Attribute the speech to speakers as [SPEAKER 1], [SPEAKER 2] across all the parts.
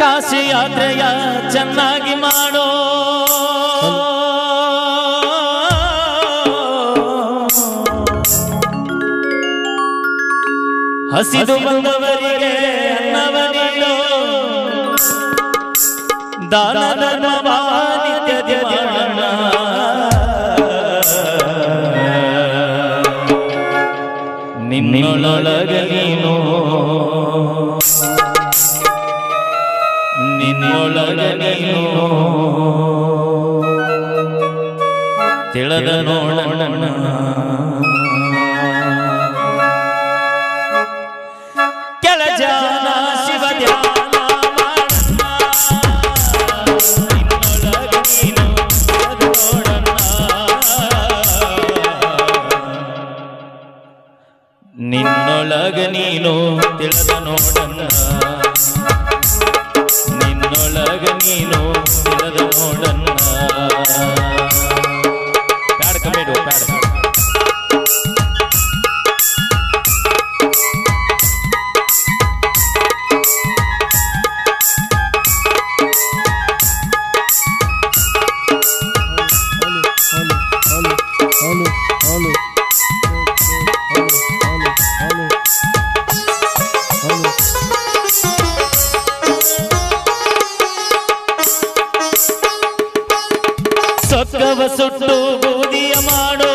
[SPEAKER 1] ಕಾಶಿ ಯಾತ್ರೆಯ ಚೆನ್ನಾಗಿ ಮಾಡೋ. ಹಸಿದು ಬಂದವರಿಗೆ ಅನ್ನವ ನೀಡೋ ದಾನ ಮಾಡೋಣ ನಿನ್ನೊಳಗ ನೀನು ನಿನ್ನೊಳಗ ನೀನು ತಿಳದ ನೋಡೋಣ ನಿನ್ನೊಳಗ ನೀನು ತಿಳಿದ ನೋಡೋಣ. ನಿನ್ನೊಳಗ ನೀನು ಸೊಕ್ಕವ ಸುಟ್ಟು ಬೂದಿಯ ಮಾಡೋ.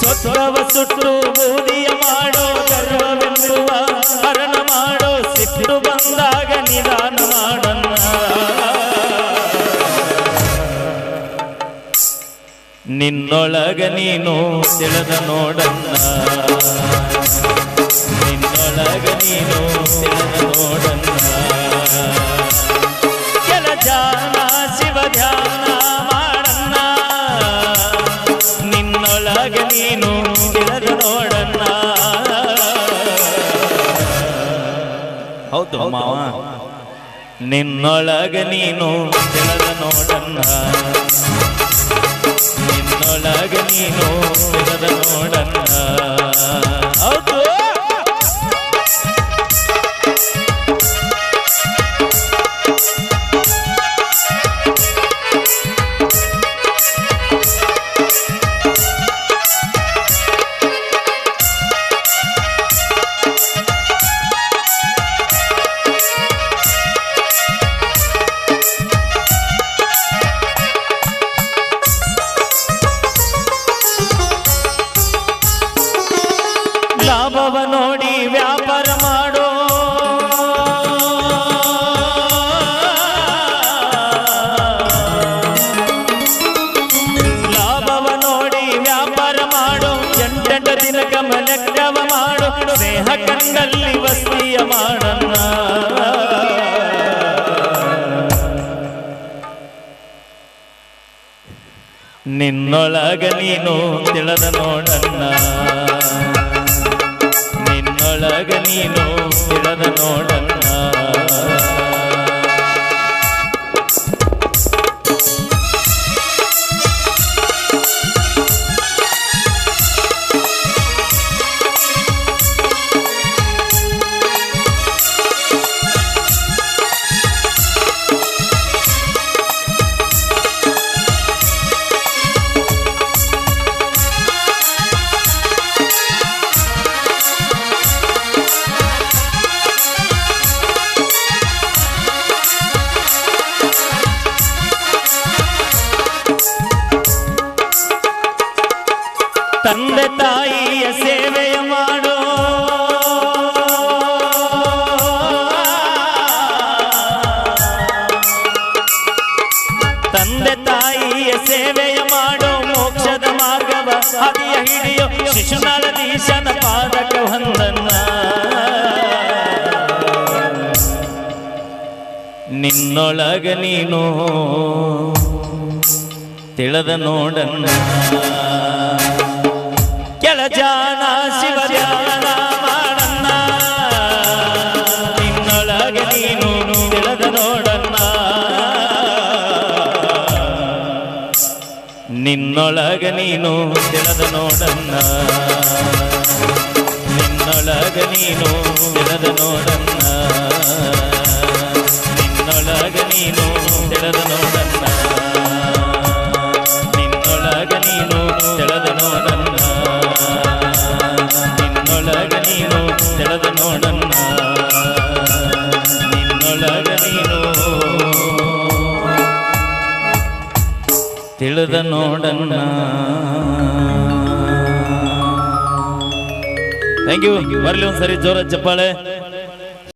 [SPEAKER 1] ಸೊಕ್ಕವ ಸುಟ್ಟು ಬೂದಿಯ ಮಾಡೋ, ಗರ್ವವೆನ್ನುವ ಮಾಡೋ ಸಿಟ್ಟು ಬಂದಾಗ ನಿಧಾನ ಮಾಡನ್ನ. ನಿನ್ನೊಳಗ ನೀನು ತಿಳಿದ ನೋಡನ್ನ. ನಿನ್ನೊಳಗ ನೀನು ನೋಡಣ್ಣ ನೋಡನ್ನ. ಕೆಲ ಜಾನ ಶಿವ ಧ್ಯಾನ ಮಾಡನ್ನ. ನಿನ್ನೊಳಗ ನೀನು ತಿಳಿದ ನೋಡನ್ನ. ಹೌದು ಮಾವ. ನಿನ್ನೊಳಗ ನೀನು ತಿಳಿದ ನೋಡನ್ನ. ನಿನ್ನೊಳಗ ನೀನು ತಿಳಿದ ನೋಡನ್ನ. ಕಂಡಲ್ಲಿ ವಸ್ತಿಯ ಮಾಡನ್ನ ನಿನ್ನೊಳಗ ನೀನು ತಿಳಿದ ನೋಡನ್ನ. ನಿನ್ನೊಳಗ ನೀನು ತಿಳಿದ ನೋಡನ್ನ. ತಂದೆ ತಾಯಿಯ ಸೇವೆಯ ಮಾಡೋ. ತಂದೆ ತಾಯಿಯ ಸೇವೆಯ ಮಾಡೋ. ಮೋಕ್ಷದ ಮಾರ್ಗವ ಹದಿಯ ಹಿಡಿಯೋ ಶಿಶುನಾಳದೀಶನ ಪಾದಕ ಹೊಂದನ್ನ ನಿನ್ನೊಳಗ ನೀನು ತಿಳದ ನೋಡನ್ನ. ಕೆಳ ಜಾನ ಶಿವ ಧ್ಯಾನ ಮಾಡನ್ನ ನಿನ್ನೊಳಗ ನೀನು ತಿಳಿದ ನೋಡನ್ನ ನಿನ್ನೊಳಗೆ ನೀನು ತಿಳಿದ ನೋಡನ್ನ ನಿನ್ನೊಳಗೆ ನೀನು ತಿಳಿದ ನೋಡನ್ನ ತಿಳಿದ ನೋಡಣ್ಣ. ಥ್ಯಾಂಕ್ ಯು ಬರಲಿ ಒಂದ್ಸರಿ ಜೋರ ಚಪ್ಪಾಳೆ.